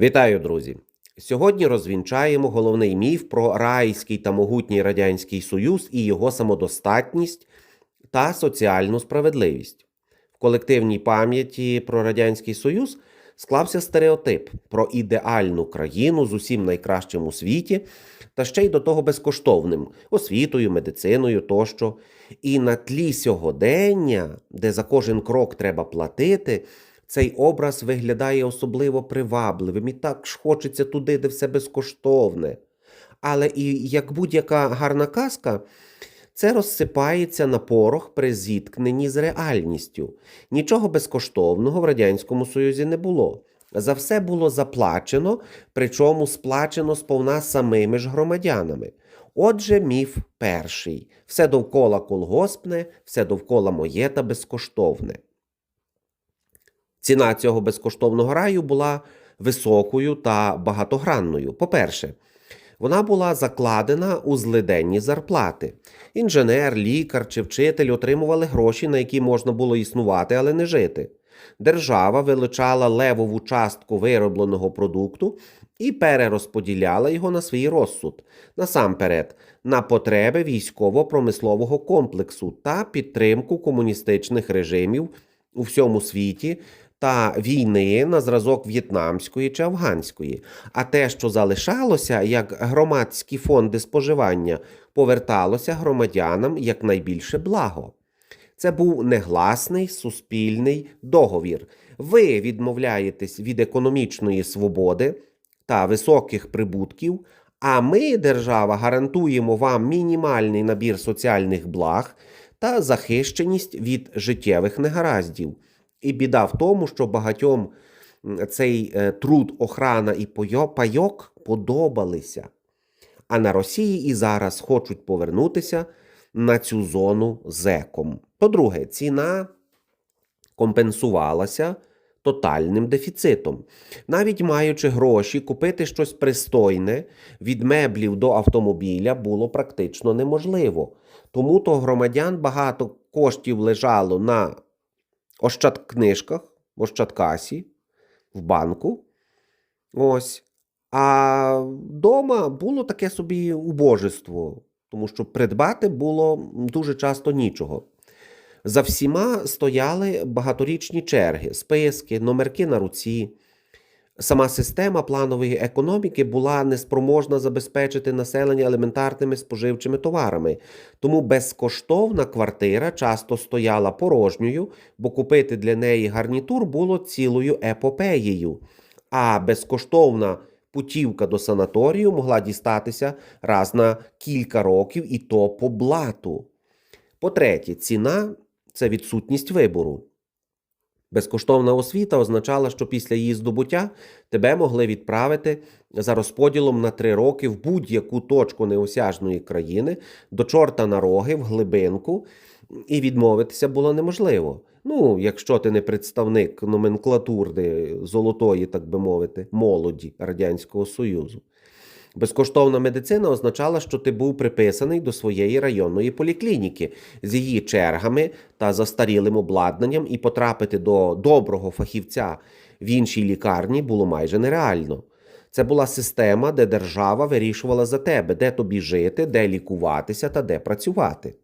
Вітаю, друзі! Сьогодні розвінчаємо головний міф про райський та могутній Радянський Союз і його самодостатність та соціальну справедливість. В колективній пам'яті про Радянський Союз склався стереотип про ідеальну країну з усім найкращим у світі, та ще й до того безкоштовним освітою, медициною тощо. І на тлі сьогодення, де за кожен крок треба платити, цей образ виглядає особливо привабливим і так ж хочеться туди, де все безкоштовне. Але і як будь-яка гарна казка, це розсипається на порох при зіткненні з реальністю. Нічого безкоштовного в Радянському Союзі не було. За все було заплачено, причому сплачено сповна самими ж громадянами. Отже, міф перший: все довкола колгоспне, все довкола моє та безкоштовне. Ціна цього безкоштовного раю була високою та багатогранною. По-перше, вона була закладена у злиденні зарплати. Інженер, лікар чи вчитель отримували гроші, на які можна було існувати, але не жити. Держава вилучала левову частку виробленого продукту і перерозподіляла його на свій розсуд, насамперед, на потреби військово-промислового комплексу та підтримку комуністичних режимів у всьому світі та війни на зразок в'єтнамської чи афганської. А те, що залишалося як громадські фонди споживання, поверталося громадянам як найбільше благо. Це був негласний суспільний договір. Ви відмовляєтесь від економічної свободи та високих прибутків, а ми, держава, гарантуємо вам мінімальний набір соціальних благ та захищеність від життєвих негараздів. І біда в тому, що багатьом цей е, труд, охрана і пайок подобалися. А на Росії і зараз хочуть повернутися на цю зону зеком. По-друге, ціна компенсувалася тотальним дефіцитом. Навіть маючи гроші, купити щось пристойне від меблів до автомобіля було практично неможливо. Тому то громадян багато коштів лежало на ощадкнижках, в Ощадкасі, в банку. Ось. А вдома було таке собі убожество, тому що придбати було дуже часто нічого. За всіма стояли багаторічні черги, списки, номерки на руці. Сама система планової економіки була неспроможна забезпечити населення елементарними споживчими товарами, тому безкоштовна квартира часто стояла порожньою, бо купити для неї гарнітур було цілою епопеєю, а безкоштовна путівка до санаторію могла дістатися раз на кілька років і то по блату. По-третє, ціна це відсутність вибору. Безкоштовна освіта означала, що після її здобуття тебе могли відправити за розподілом на три роки в будь-яку точку неосяжної країни до чорта на роги, в глибинку, і відмовитися було неможливо. Ну, якщо ти не представник номенклатури золотої, так би мовити, молоді Радянського Союзу. Безкоштовна медицина означала, що ти був приписаний до своєї районної поліклініки з її чергами та застарілим обладнанням, і потрапити до доброго фахівця в іншій лікарні було майже нереально. Це була система, де держава вирішувала за тебе, де тобі жити, де лікуватися та де працювати.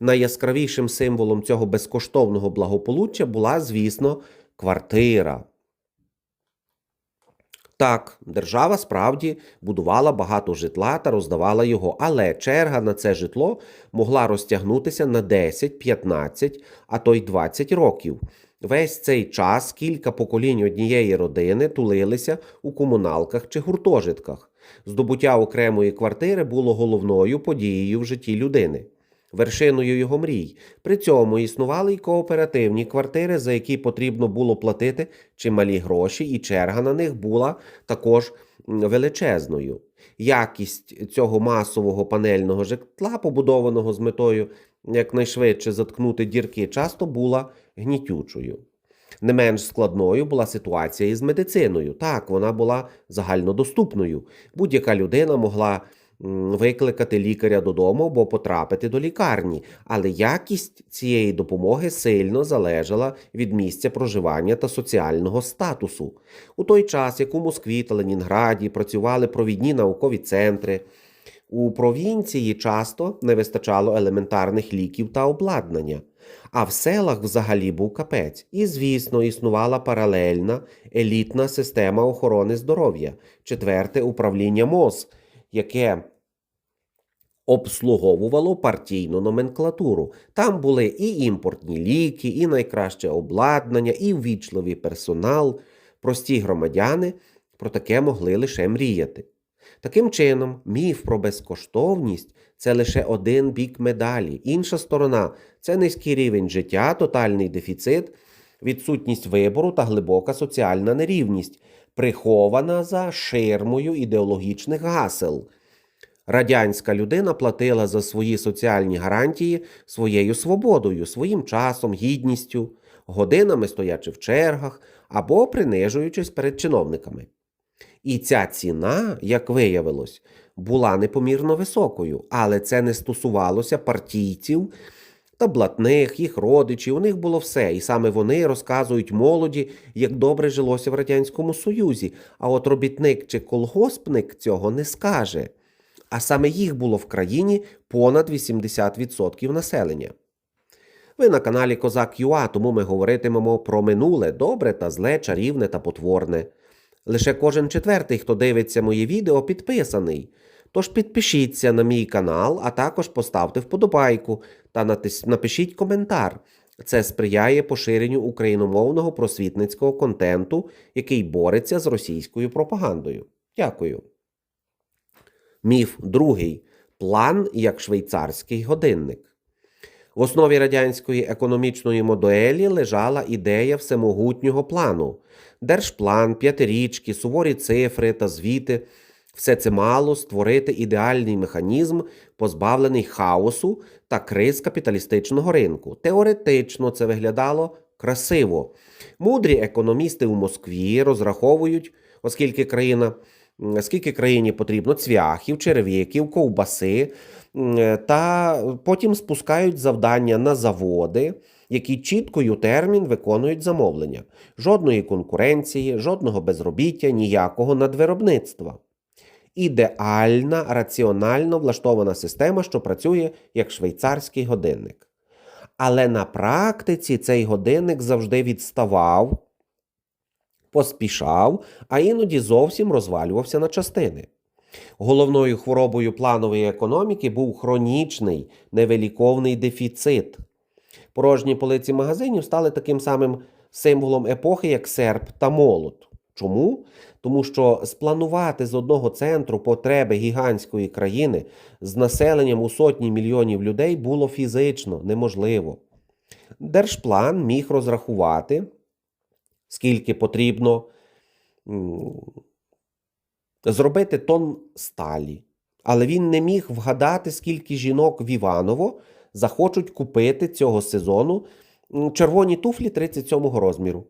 Найяскравішим символом цього безкоштовного благополуччя була, звісно, квартира. Так, держава справді будувала багато житла та роздавала його, але черга на це житло могла розтягнутися на 10, 15, а то й 20 років. Весь цей час кілька поколінь однієї родини тулилися у комуналках чи гуртожитках. Здобуття окремої квартири було головною подією в житті людини вершиною його мрій. При цьому існували й кооперативні квартири, за які потрібно було платити чималі гроші, і черга на них була також величезною. Якість цього масового панельного житла, побудованого з метою якнайшвидше заткнути дірки, часто була гнітючою. Не менш складною була ситуація із медициною. Так, вона була загальнодоступною. Будь-яка людина могла викликати лікаря додому або потрапити до лікарні, але якість цієї допомоги сильно залежала від місця проживання та соціального статусу. У той час, як у Москві та Ленінграді працювали провідні наукові центри, у провінції часто не вистачало елементарних ліків та обладнання. А в селах взагалі був капець. І, звісно, існувала паралельна елітна система охорони здоров'я, четверте управління МОЗ, яке обслуговувало партійну номенклатуру. Там були і імпортні ліки, і найкраще обладнання, і ввічливий персонал. Прості громадяни про таке могли лише мріяти. Таким чином, міф про безкоштовність це лише один бік медалі. Інша сторона це низький рівень життя, тотальний дефіцит, відсутність вибору та глибока соціальна нерівність, прихована за ширмою ідеологічних гасел. Радянська людина платила за свої соціальні гарантії своєю свободою, своїм часом, гідністю, годинами стоячи в чергах або принижуючись перед чиновниками. І ця ціна, як виявилось, була непомірно високою, але це не стосувалося партійців та блатних, їх родичів. У них було все, і саме вони розказують молоді, як добре жилося в Радянському Союзі. А от робітник чи колгоспник цього не скаже. А саме їх було в країні понад 80% населення. Ви на каналі Козак ЮА, тому ми говоритимемо про минуле, добре та зле, чарівне та потворне. Лише кожен четвертий, хто дивиться моє відео, підписаний. Тож підпишіться на мій канал, а також поставте вподобайку та напишіть коментар. Це сприяє поширенню україномовного просвітницького контенту, який бореться з російською пропагандою. Дякую. Міф другий. План як швейцарський годинник. В основі радянської економічної моделі лежала ідея всемогутнього плану. Держплан, п'ятирічки, суворі цифри та звіти все це мало створити ідеальний механізм, позбавлений хаосу та криз капіталістичного ринку. Теоретично це виглядало красиво. Мудрі економісти у Москві розраховують, оскільки країна. Скільки країні потрібно цвяхів, черев'яків, ковбаси, та потім спускають завдання на заводи, які чітко й у термін виконують замовлення. Жодної конкуренції, жодного безробіття, ніякого надвиробництва. Ідеальна, раціонально влаштована система, що працює як швейцарський годинник. Але на практиці цей годинник завжди відставав, поспішав, а іноді зовсім розвалювався на частини. Головною хворобою планової економіки був хронічний невеликовний дефіцит. Порожні полиці магазинів стали таким самим символом епохи, як серп та молот. Чому? Тому що спланувати з одного центру потреби гігантської країни з населенням у сотні мільйонів людей було фізично неможливо. Держплан міг розрахувати, скільки потрібно зробити тон сталі. Але він не міг вгадати, скільки жінок в Іваново захочуть купити цього сезону червоні туфлі 37-го розміру.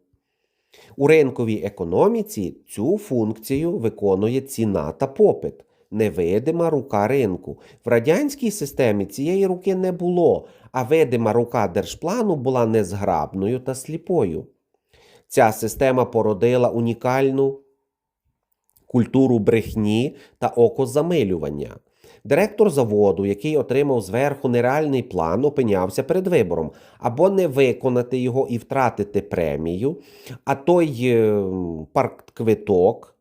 У ринковій економіці цю функцію виконує ціна та попит, невидима рука ринку. В радянській системі цієї руки не було, а видима рука держплану була незграбною та сліпою. Ця система породила унікальну культуру брехні та окозамилювання. Директор заводу, який отримав зверху нереальний план, опинявся перед вибором або не виконати його і втратити премію, а той е, паркквиток,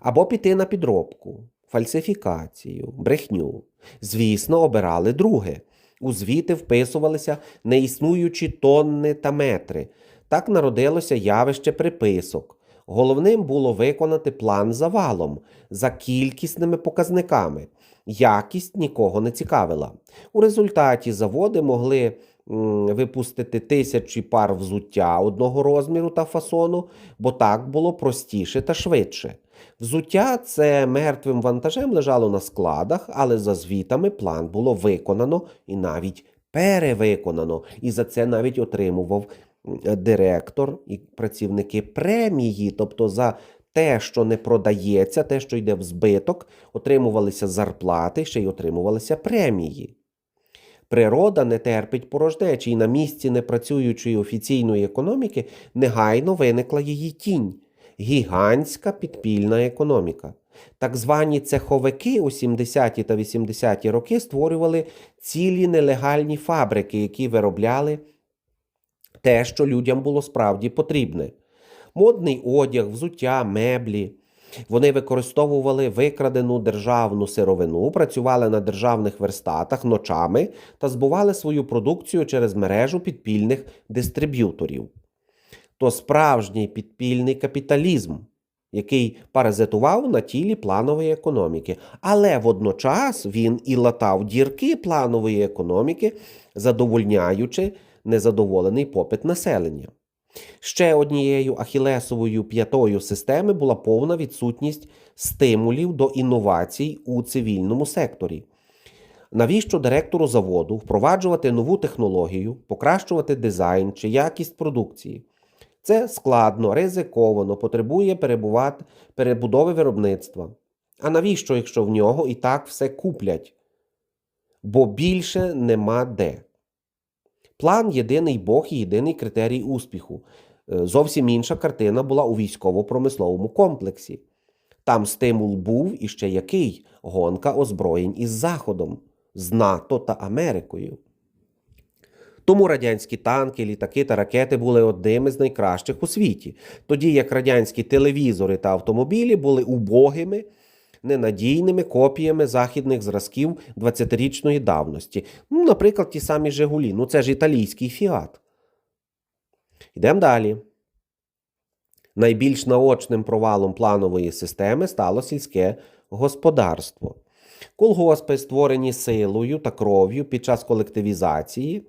або піти на підробку, фальсифікацію, брехню. Звісно, обирали друге. У звіти вписувалися неіснуючі тонни та метри. Так народилося явище приписок. Головним було виконати план завалом за кількісними показниками. Якість нікого не цікавила. У результаті заводи могли випустити тисячі пар взуття одного розміру та фасону, бо так було простіше та швидше. Взуття це мертвим вантажем лежало на складах, але за звітами план було виконано і навіть перевиконано. І за це навіть отримував директор і працівники премії, тобто за те, що не продається, те, що йде в збиток, отримувалися зарплати, ще й отримувалися премії. Природа не терпить порожнечі, і на місці непрацюючої офіційної економіки негайно виникла її тінь гігантська підпільна економіка. Так звані цеховики у 70-ті та 80-ті роки створювали цілі нелегальні фабрики, які виробляли те, що людям було справді потрібне: модний одяг, взуття, меблі. Вони використовували викрадену державну сировину, працювали на державних верстатах ночами та збували свою продукцію через мережу підпільних дистриб'юторів. То справжній підпільний капіталізм, який паразитував на тілі планової економіки. Але водночас він і латав дірки планової економіки, задовольняючи незадоволений попит населення. Ще однією ахілесовою п'ятою системи була повна відсутність стимулів до інновацій у цивільному секторі. Навіщо директору заводу впроваджувати нову технологію, покращувати дизайн чи якість продукції? Це складно, ризиковано, потребує перебувати, перебудови виробництва. А навіщо, якщо в нього і так все куплять? Бо більше нема де. План єдиний Бог і єдиний критерій успіху. Е, Зовсім інша картина була у військово-промисловому комплексі. Там стимул був і ще який гонка озброєнь із Заходом, з НАТО та Америкою. Тому радянські танки, літаки та ракети були одними з найкращих у світі, тоді як радянські телевізори та автомобілі були убогими, ненадійними копіями західних зразків 20-річної давності. Ну, наприклад, ті самі Жигулі. Ну це ж італійський фіат. Йдемо далі. Найбільш наочним провалом планової системи стало сільське господарство. Колгоспи, створені силою та кров'ю під час колективізації,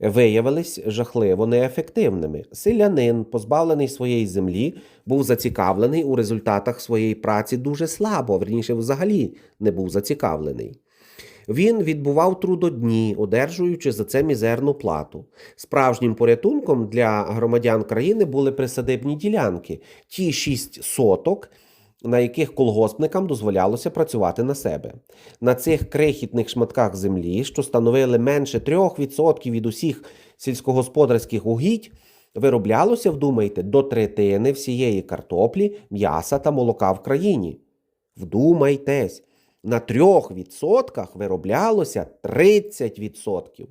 виявились жахливо неефективними. Селянин, позбавлений своєї землі, був зацікавлений у результатах своєї праці дуже слабо, верніше, взагалі не був зацікавлений. Він відбував трудодні, одержуючи за це мізерну плату. Справжнім порятунком для громадян країни були присадибні ділянки, ті шість соток, на яких колгоспникам дозволялося працювати на себе. На цих крихітних шматках землі, що становили менше 3% від усіх сільськогосподарських угідь, вироблялося, вдумайте, до третини всієї картоплі, м'яса та молока в країні. Вдумайтесь, на 3% вироблялося 30%.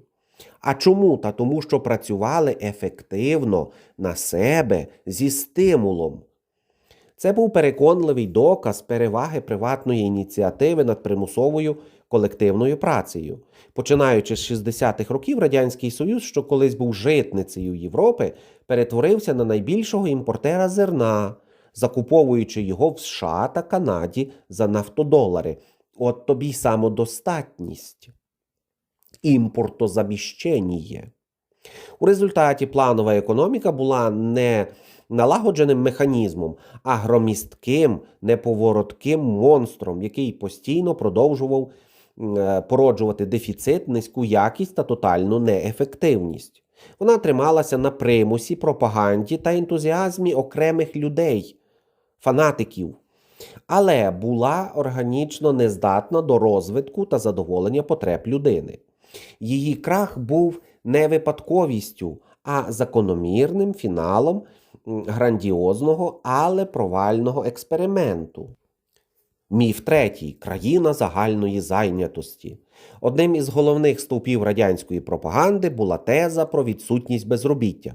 А чому? Та тому, що працювали ефективно на себе зі стимулом. Це був переконливий доказ переваги приватної ініціативи над примусовою колективною працею. Починаючи з 60-х років, Радянський Союз, що колись був житницею Європи, перетворився на найбільшого імпортера зерна, закуповуючи його в США та Канаді за нафтодолари. От тобі самодостатність, імпортозаміщення. У результаті планова економіка була не налагодженим механізмом, а громістким, неповоротким монстром, який постійно продовжував е, породжувати дефіцит, низьку якість та тотальну неефективність. Вона трималася на примусі, пропаганді та ентузіазмі окремих людей, фанатиків, але була органічно нездатна до розвитку та задоволення потреб людини. Її крах був не випадковістю, а закономірним фіналом грандіозного, але провального експерименту. Міф третій країна загальної зайнятості. Одним із головних стовпів радянської пропаганди була теза про відсутність безробіття.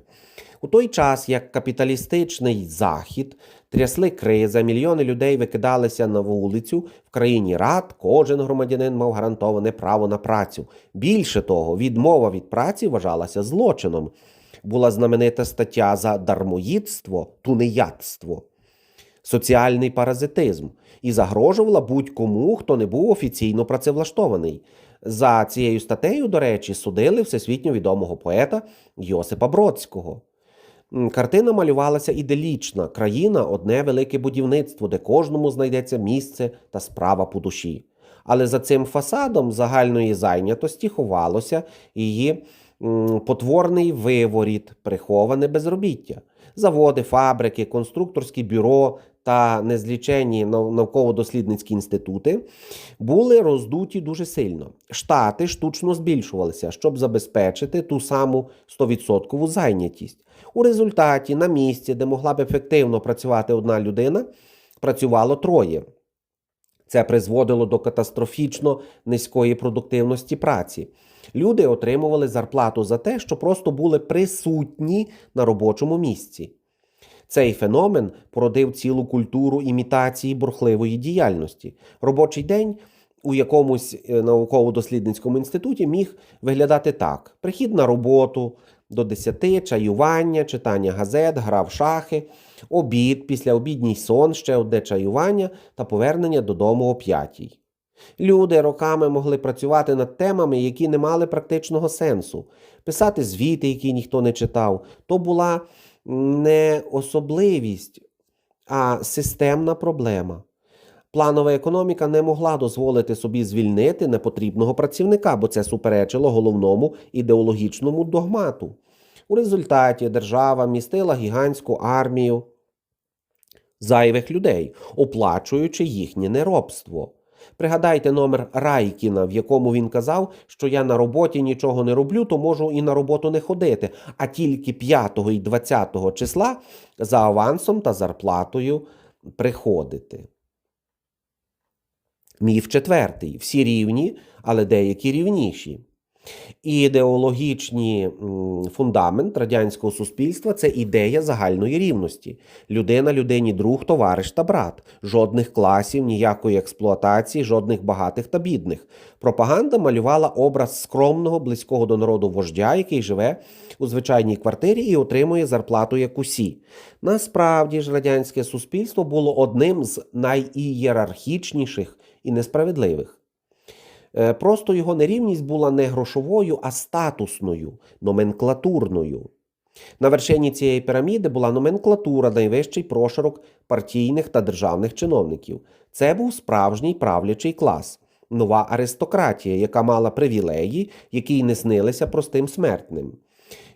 У той час, як капіталістичний захід трясли криза, мільйони людей викидалися на вулицю, в країні рад кожен громадянин мав гарантоване право на працю. Більше того, відмова від праці вважалася злочином. Була знаменита стаття за дармоїдство, тунеядство, соціальний паразитизм і загрожувала будь-кому, хто не був офіційно працевлаштований. За цією статтею, до речі, судили всесвітньо відомого поета Йосипа Бродського. Картина малювалася іделічна, країна одне велике будівництво, де кожному знайдеться місце та справа по душі. Але за цим фасадом загальної зайнятості ховалося її потворний виворіт, приховане безробіття. Заводи, фабрики, конструкторські бюро та незліченні науково-дослідницькі інститути були роздуті дуже сильно. Штати штучно збільшувалися, щоб забезпечити ту саму 100% зайнятість. У результаті на місці, де могла б ефективно працювати одна людина, працювало троє. Це призводило до катастрофічно низької продуктивності праці. Люди отримували зарплату за те, що просто були присутні на робочому місці. Цей феномен породив цілу культуру імітації бурхливої діяльності. Робочий день у якомусь е, науково-дослідницькому інституті міг виглядати так: прихід на роботу до 10, чаювання, читання газет, гра в шахи, обід, післяобідній сон, ще одне чаювання та повернення додому о 5. Люди роками могли працювати над темами, які не мали практичного сенсу, писати звіти, які ніхто не читав. То була не особливість, а системна проблема. Планова економіка не могла дозволити собі звільнити непотрібного працівника, бо це суперечило головному ідеологічному догмату. У результаті держава містила гігантську армію зайвих людей, оплачуючи їхнє неробство. Пригадайте номер Райкіна, в якому він казав, що я на роботі нічого не роблю, то можу і на роботу не ходити, а тільки 5 і 20 числа за авансом та зарплатою приходити. Міф четвертий. Всі рівні, але деякі рівніші. Ідеологічний фундамент радянського суспільства це ідея загальної рівності. Людина людині друг, товариш та брат. Жодних класів, ніякої експлуатації, жодних багатих та бідних. Пропаганда малювала образ скромного, близького до народу вождя, який живе у звичайній квартирі і отримує зарплату як усі. Насправді ж радянське суспільство було одним з найієрархічніших і несправедливих. Е, Просто його нерівність була не грошовою, а статусною, номенклатурною. На вершині цієї піраміди була номенклатура, найвищий прошарок партійних та державних чиновників. Це був справжній правлячий клас, нова аристократія, яка мала привілеї, які й не снилися простим смертним.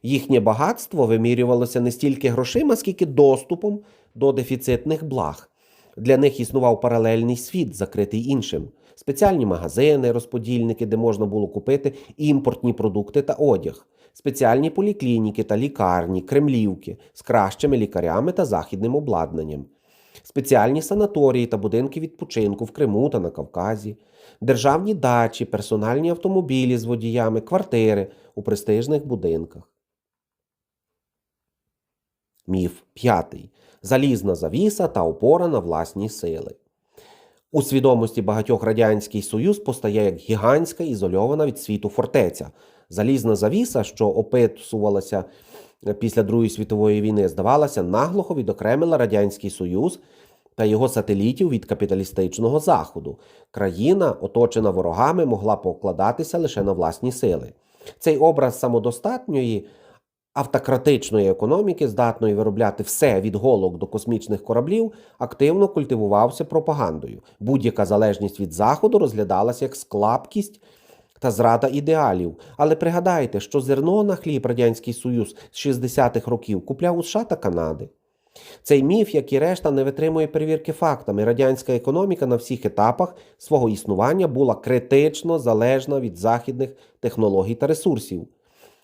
Їхнє багатство вимірювалося не стільки грошима, скільки доступом до дефіцитних благ. Для них існував паралельний світ, закритий іншим. Спеціальні магазини, розподільники, де можна було купити імпортні продукти та одяг, спеціальні поліклініки та лікарні, кремлівки з кращими лікарями та західним обладнанням, спеціальні санаторії та будинки відпочинку в Криму та на Кавказі, державні дачі, персональні автомобілі з водіями, квартири у престижних будинках. Міф п'ятий. Залізна завіса та опора на власні сили. У свідомості багатьох Радянський Союз постає як гігантська ізольована від світу фортеця. Залізна завіса, що описувалася е, після Другої світової війни, здавалося, наглухо відокремила Радянський Союз та його сателітів від капіталістичного заходу. Країна, оточена ворогами, могла покладатися лише на власні сили. Цей образ самодостатньої автократичної економіки, здатної виробляти все від голок до космічних кораблів, активно культивувався пропагандою. Будь-яка залежність від заходу розглядалася як склапкість та зрада ідеалів. Але пригадайте, що зерно на хліб Радянський Союз з 60-х років купляв у США та Канади. Цей міф, як і решта, не витримує перевірки фактами. Радянська економіка на всіх етапах свого існування була критично залежна від західних технологій та ресурсів.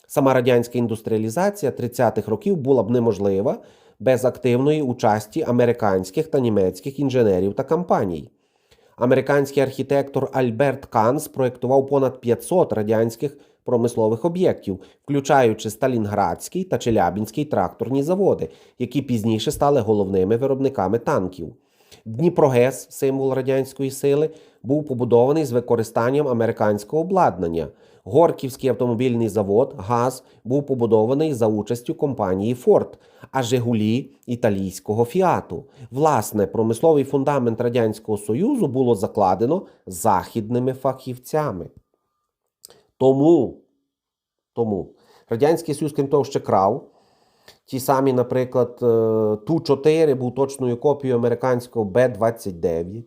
Сама радянська індустріалізація 30-х років була б неможлива без активної участі американських та німецьких інженерів та компаній. Американський архітектор Альберт Кан спроєктував понад 500 радянських промислових об'єктів, включаючи Сталінградський та Челябінський тракторні заводи, які пізніше стали головними виробниками танків. Дніпрогес, символ радянської сили, був побудований з використанням американського обладнання. Горківський автомобільний завод ГАЗ був побудований за участю компанії Форд, а Жигулі італійського Фіату. Власне, промисловий фундамент Радянського Союзу було закладено західними фахівцями. Тому, тому Радянський Союз, крім того, ще крав. Ті самі, наприклад, е, Ту-4 був точною копією американського Б-29.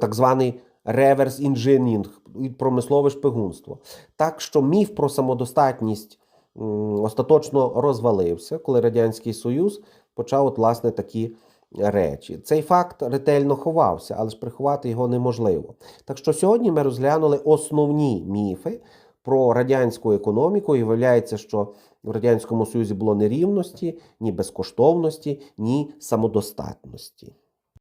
Так званий реверс інженінг, промислове шпигунство. Так що міф про самодостатність остаточно розвалився, коли Радянський Союз почав, от, власне, такі речі. Цей факт ретельно ховався, але ж приховати його неможливо. Так що сьогодні ми розглянули основні міфи про радянську економіку, і виявляється, що в Радянському Союзі було ні рівності, ні безкоштовності, ні самодостатності.